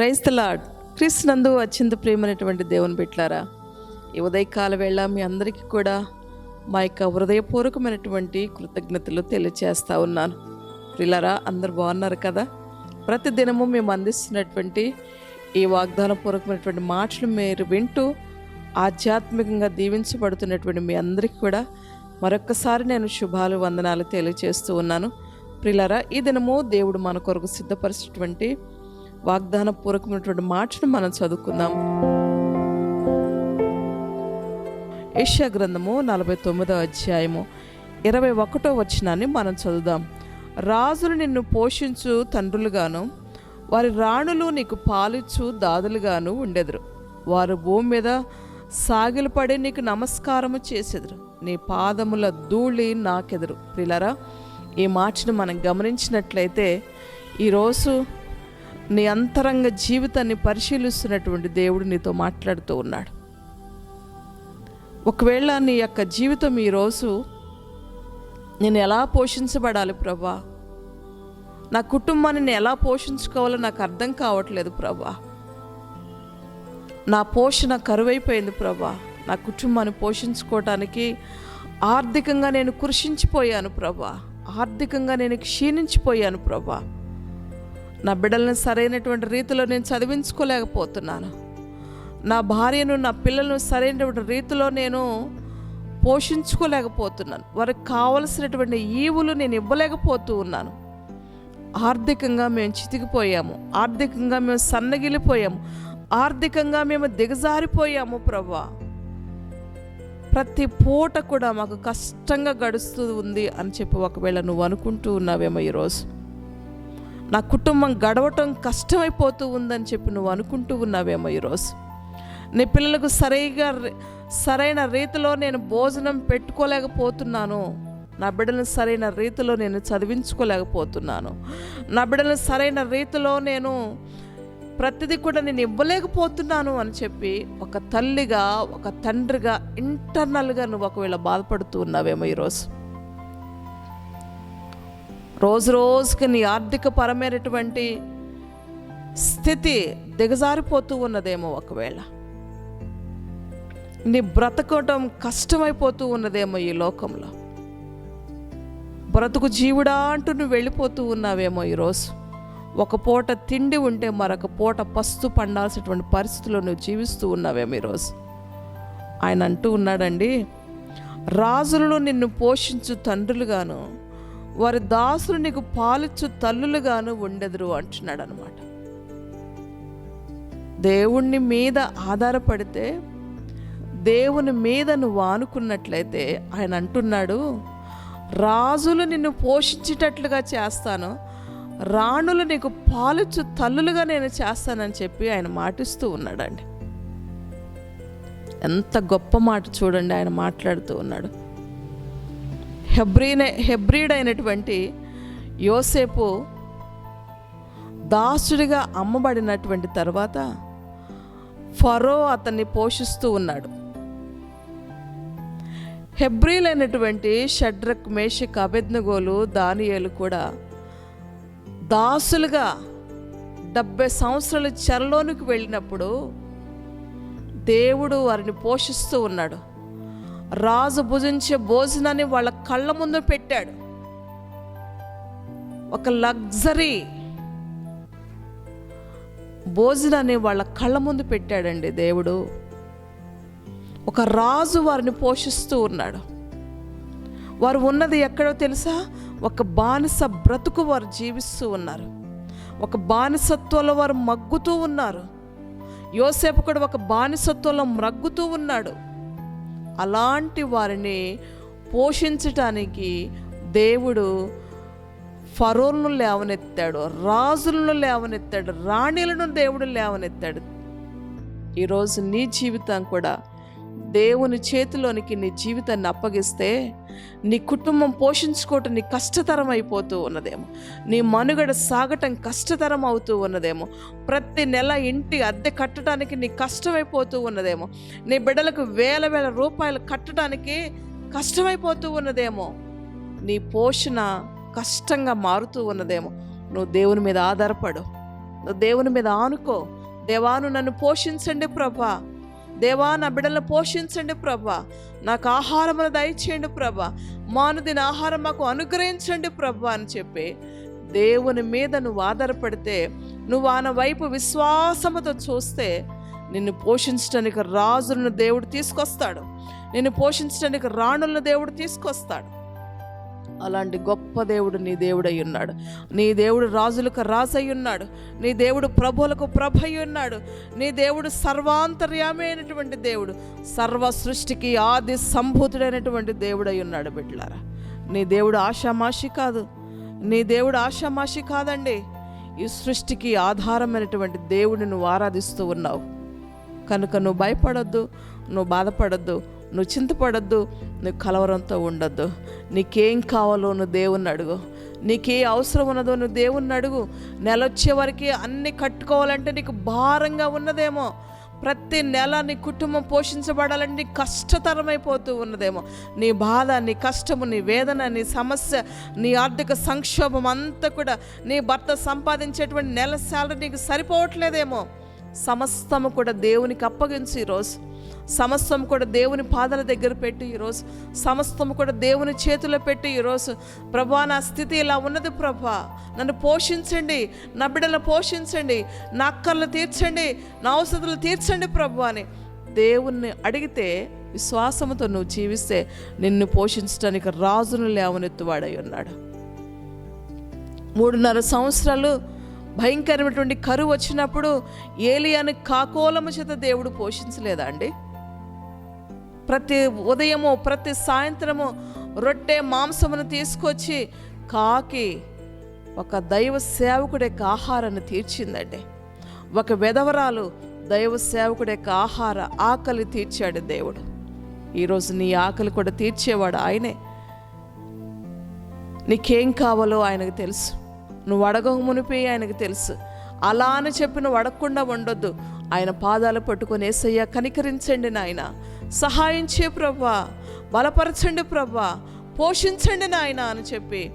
Praise the lord Chris నందు అత్యంత ప్రేమైనటువంటి దేవుని బిట్లారా ఈ ఉదయకాల వేళ మీ అందరికీ కూడా మా యొక్క హృదయపూర్వకమైనటువంటి కృతజ్ఞతలు తెలియచేస్తా ఉన్నాను. ప్రిలరా అందరు బాగున్నారు కదా? ప్రతి దినము మేము అందిస్తున్నటువంటి ఈ వాగ్దానపూర్వకమైనటువంటి మాటలు మీరు వింటూ ఆధ్యాత్మికంగా దీవించబడుతున్నటువంటి మీ అందరికీ కూడా మరొక్కసారి నేను శుభాలు వందనాలు తెలియజేస్తూ ఉన్నాను. ప్రిలరా ఈ దినము దేవుడు మన కొరకు సిద్ధపరిచినటువంటి వాగ్దాన పూర్వకమైనటువంటి మాటను మనం చదువుకుందాం. ఏషియా గ్రంథము నలభై తొమ్మిదో అధ్యాయము ఇరవై ఒకటో వచనాన్ని మనం చదువుదాం. రాజులు నిన్ను పోషించు తండ్రులుగాను వారి రాణులు నీకు పాలిచ్చు దాదులుగాను ఉండెదరు. వారు భూమి మీద సాగిలపడి నీకు నమస్కారము చేసెదరు. నీ పాదముల ధూళి నాకెదరు. పిల్లరా ఈ మాటను మనం గమనించినట్లయితే ఈరోజు నీ అంతరంగ జీవితాన్ని పరిశీలిస్తున్నటువంటి దేవుడు నీతో మాట్లాడుతూ ఉన్నాడు. ఒకవేళ నీ యొక్క జీవితం ఈరోజు నేను ఎలా పోషించబడాలి ప్రభా? నా కుటుంబాన్ని నేను ఎలా పోషించుకోవాలో నాకు అర్థం కావట్లేదు ప్రభా. నా పోషణ కరువైపోయింది ప్రభా. నా కుటుంబాన్ని పోషించుకోవటానికి ఆర్థికంగా నేను కృషించిపోయాను ప్రభా. ఆర్థికంగా నేను క్షీణించిపోయాను ప్రభా. నా బిడ్డలను సరైనటువంటి రీతిలో నేను చదివించుకోలేకపోతున్నాను. నా భార్యను నా పిల్లలను సరైనటువంటి రీతిలో నేను పోషించుకోలేకపోతున్నాను. వారికి కావలసినటువంటి ఈవులు నేను ఇవ్వలేకపోతూ ఉన్నాను. ఆర్థికంగా మేము చితికిపోయాము. ఆర్థికంగా మేము సన్నగిలిపోయాము. ఆర్థికంగా మేము దిగజారిపోయాము ప్రభా ప్రతి పూట కూడా మాకు కష్టంగా గడుస్తూ ఉంది అని చెప్పి ఒకవేళ నువ్వు అనుకుంటూ ఉన్నావేమో ఈరోజు. నా కుటుంబం గడవటం కష్టమైపోతూ ఉందని చెప్పి నువ్వు అనుకుంటూ ఉన్నావేమో ఈరోజు. నీ పిల్లలకు సరిగా సరైన రీతిలో నేను భోజనం పెట్టుకోలేకపోతున్నాను. నా బిడ్డలను సరైన రీతిలో నేను చదివించుకోలేకపోతున్నాను. నా బిడ్డలను సరైన రీతిలో నేను ప్రతిదీ కూడా నేను ఇవ్వలేకపోతున్నాను అని చెప్పి ఒక తల్లిగా ఒక తండ్రిగా ఇంటర్నల్గా నువ్వు ఒకవేళ బాధపడుతూ ఉన్నావేమో ఈరోజు. రోజు రోజుకి నీ ఆర్థిక పరమైనటువంటి స్థితి దిగజారిపోతూ ఉన్నదేమో ఒకవేళ. నీ బ్రతకటం కష్టమైపోతూ ఉన్నదేమో ఈ లోకంలో. బ్రతుకు జీవుడా అంటూ నువ్వు వెళ్ళిపోతూ ఉన్నావేమో ఈరోజు ఒక పూట తిండి ఉంటే మరొక పూట పస్తు పండాల్సినటువంటి పరిస్థితుల్లో నువ్వు జీవిస్తూ ఉన్నావేమో ఈరోజు ఆయన అంటూ ఉన్నాడండి రాజులను నిన్ను పోషించు తండ్రులుగాను వారి దాసులు నీకు పాలిచ్చు తల్లులుగాను ఉండెదురు అంటున్నాడు అనమాట దేవుణ్ణి మీద ఆధారపడితే దేవుని మీద నువ్వు ఆనుకున్నట్లయితే ఆయన అంటున్నాడు రాజులు నిన్ను పోషించేటట్లుగా చేస్తాను రాణులు నీకు పాలిచ్చు తల్లులుగా నేను చేస్తానని చెప్పి ఆయన మాటిస్తూ ఉన్నాడండి. ఎంత గొప్ప మాట చూడండి ఆయన మాట్లాడుతూ ఉన్నాడు. హెబ్రీనే హెబ్రీడ్ అయినటువంటి యోసేపు దాసుడిగా అమ్మబడినటువంటి తర్వాత ఫరో అతన్ని పోషిస్తూ ఉన్నాడు. హెబ్రీలైనటువంటి షడ్రక్ మేషక్ అబెద్నగోలు దానియేలు కూడా దాసులుగా డెబ్బై సంవత్సరాలు చెరలోనికి వెళ్ళినప్పుడు దేవుడు వారిని పోషిస్తూ ఉన్నాడు. రాజు భుజించే భోజనాన్ని వాళ్ళ కళ్ళ ముందు పెట్టాడు. ఒక లగ్జరీ భోజనాన్ని వాళ్ళ కళ్ళ ముందు పెట్టాడండి దేవుడు. ఒక రాజు వారిని పోషిస్తూ ఉన్నాడు. వారు ఉన్నది ఎక్కడో తెలుసా? ఒక బానిస బ్రతుకు వారు జీవిస్తూ ఉన్నారు. ఒక బానిసత్వంలో వారు మగ్గుతూ ఉన్నారు. యోసేపు కూడా ఒక బానిసత్వంలో మ్రగ్గుతూ ఉన్నాడు. అలాంటి వారిని పోషించటానికి దేవుడు ఫరోలను లేవనెత్తాడు రాజులను లేవనెత్తాడు రాణిలను దేవుడు లేవనెత్తాడు. ఈరోజు నీ జీవితం కూడా దేవుని చేతిలోనికి నీ జీవితాన్ని అప్పగిస్తే నీ కుటుంబం పోషించుకోవటం నీ కష్టతరం అయిపోతూ ఉన్నదేమో. నీ మనుగడ సాగటం కష్టతరం అవుతూ ఉన్నదేమో. ప్రతి నెల ఇంటి అద్దె కట్టడానికి నీ కష్టమైపోతూ ఉన్నదేమో. నీ బిడ్డలకు వేల వేల రూపాయలు కట్టడానికి కష్టమైపోతూ ఉన్నదేమో. నీ పోషణ కష్టంగా మారుతూ ఉన్నదేమో. నువ్వు దేవుని మీద ఆధారపడు. నువ్వు దేవుని మీద ఆనుకో. దేవాను నన్ను పోషించండి ప్రభా. దేవా నా బిడ్డలను పోషించండి ప్రభా. నాకు ఆహారమును దయచేయండి ప్రభా. మానుదిన ఆహారం మాకు అనుగ్రహించండి ప్రభా అని చెప్పి దేవుని మీద నువ్వు ఆధారపడితే నువ్వు ఆయన వైపు విశ్వాసముతో చూస్తే నిన్ను పోషించడానికి రాజులను దేవుడు తీసుకొస్తాడు. నిన్ను పోషించడానికి రాణులను దేవుడు తీసుకొస్తాడు. అలాంటి గొప్ప దేవుడు నీ దేవుడై ఉన్నాడు. నీ దేవుడు రాజులకు రాజై ఉన్నాడు. నీ దేవుడు ప్రభులకు ప్రభై ఉన్నాడు. నీ దేవుడు సర్వాంతర్యామి అయినటువంటి దేవుడు. సర్వ సృష్టికి ఆది సంభూతుడైనటువంటి దేవుడై ఉన్నాడు బిడ్డలారా. నీ దేవుడు ఆషామాషి కాదు. నీ దేవుడు ఆషామాషి కాదండి. ఈ సృష్టికి ఆధారమైనటువంటి దేవుడిని నువ్వు ఆరాధిస్తూ ఉన్నావు. కనుక నువ్వు భయపడొద్దు. నువ్వు బాధపడొద్దు. నువ్వు చింతపడొద్దు నువ్వు కలవరంతో ఉండొద్దు. నీకేం కావాలో నువ్వు దేవుణ్ణి అడుగు. నీకే అవసరం ఉన్నదో నువ్వు దేవుణ్ణి అడుగు. నెలొచ్చే వరకు అన్ని కట్టుకోవాలంటే నీకు భారంగా ఉన్నదేమో. ప్రతి నెల నీ కుటుంబం పోషించబడాలంటే నీ కష్టతరమైపోతూ ఉన్నదేమో. నీ బాధ నీ కష్టము నీ వేదన నీ సమస్య నీ ఆర్థిక సంక్షోభం అంతా కూడా నీ భర్త సంపాదించేటువంటి నెల శాలరీ నీకు సరిపోవట్లేదేమో. సమస్తము కూడా దేవునికి అప్పగించు ఈరోజు. సమస్తం కూడా దేవుని పాదాల దగ్గర పెట్టి ఈరోజు. సమస్తం కూడా దేవుని చేతిలో పెట్టి ఈరోజు. ప్రభా నా స్థితి ఇలా ఉన్నది ప్రభా. నన్ను పోషించండి. నా బిడ్డలు పోషించండి. నా అక్కర్లు తీర్చండి. నా అవసరాలు తీర్చండి ప్రభు అని దేవుణ్ణి అడిగితే విశ్వాసముతో నువ్వు జీవిస్తే నిన్ను పోషించడానికి రాజును లేవనెత్తువాడై ఉన్నాడు. మూడున్నర సంవత్సరాలు భయంకరమైనటువంటి కరువు వచ్చినప్పుడు ఏలియాని కాకోలము చేత దేవుడు పోషించలేదా అండి? ప్రతి ఉదయము ప్రతి సాయంత్రము రొట్టె మాంసమును తీసుకొచ్చి కాకి ఒక దైవ సేవకుడి యొక్క ఆహారాన్ని తీర్చిందండి. ఒక వెధవరాలు దైవ సేవకుడి యొక్క ఆహార ఆకలి తీర్చాడు దేవుడు. ఈరోజు నీ ఆకలి కూడా తీర్చేవాడు ఆయనే. నీకేం కావాలో ఆయనకు తెలుసు. నువ్వు అడగక మునిపి ఆయనకు తెలుసు. అలా అని చెప్పి నువ్వు అడగకుండా ఉండొద్దు. ఆయన పాదాలు పట్టుకొని ఏసయ్య కనికరించండి నాయన. సహాయం చే ప్రభా బలపరచండి ప్రభా పోషించండి నాయన అని చెప్పి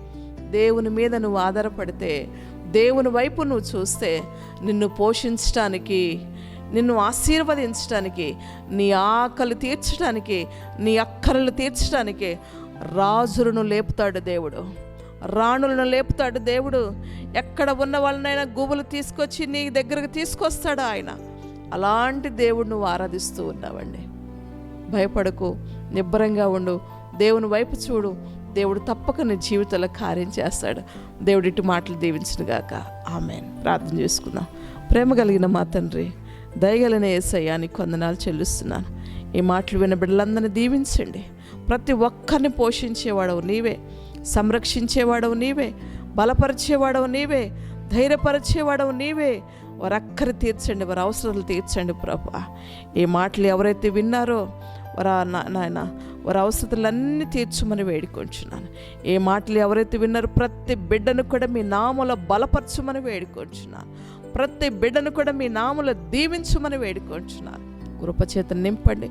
దేవుని మీద నువ్వు ఆధారపడితే దేవుని వైపు నువ్వు చూస్తే నిన్ను పోషించటానికి నిన్ను ఆశీర్వదించడానికి నీ ఆకలి తీర్చడానికి నీ అక్కరలు తీర్చడానికి రాజులను లేపుతాడు దేవుడు. రాణులను లేపుతాడు దేవుడు. ఎక్కడ ఉన్న వాళ్ళనైనా గుబులు తీసుకొచ్చి నీ దగ్గరకు తీసుకొస్తాడు ఆయన. అలాంటి దేవుడు నువ్వు ఆరాధిస్తూ ఉన్నావండి. భయపడకు నిబ్బరంగా ఉండు. దేవుని వైపు చూడు. దేవుడు తప్పక నీ జీవితంలో కార్యం చేస్తాడు. దేవుడి ఇటు మాటలు దీవించునుగాక ఆమెన్. ప్రార్థన చేసుకుందాం. ప్రేమ కలిగిన మా తండ్రి దయగలిన ఏసయ్యా నీకు వందనాలు చెల్లిస్తున్నాను. ఈ మాటలు విన్న బిడ్డలందరినీ దీవించండి. ప్రతి ఒక్కరిని పోషించేవాడవు నీవే. సంరక్షించేవాడవు నీవే. బలపరిచేవాడవు నీవే. ధైర్యపరిచేవాడవు నీవే. వారి అక్కరి తీర్చండి వారి అవసరాలు తీర్చండి ప్రభా. ఈ మాటలు ఎవరైతే విన్నారో వారు నాయన వారి అవసరతలన్నీ తీర్చమని వేడుకొంచున్నాను. ఏ మాటలు ఎవరైతే విన్నారో ప్రతి బిడ్డను కూడా మీ నామలో బలపరచమని వేడుకొంచున్నాను. ప్రతి బిడ్డను కూడా మీ నామలో దీవించమని వేడుకొంచున్నాను. కృపచేత నింపండి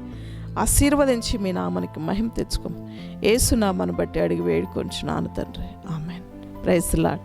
ఆశీర్వదించి మీ నామానికి మహిమ తెచ్చుకోము ఏసునామాను బట్టి అడిగి వేడుకొంచున్నాను తండ్రి. ఆమె ప్రైస్లాడ్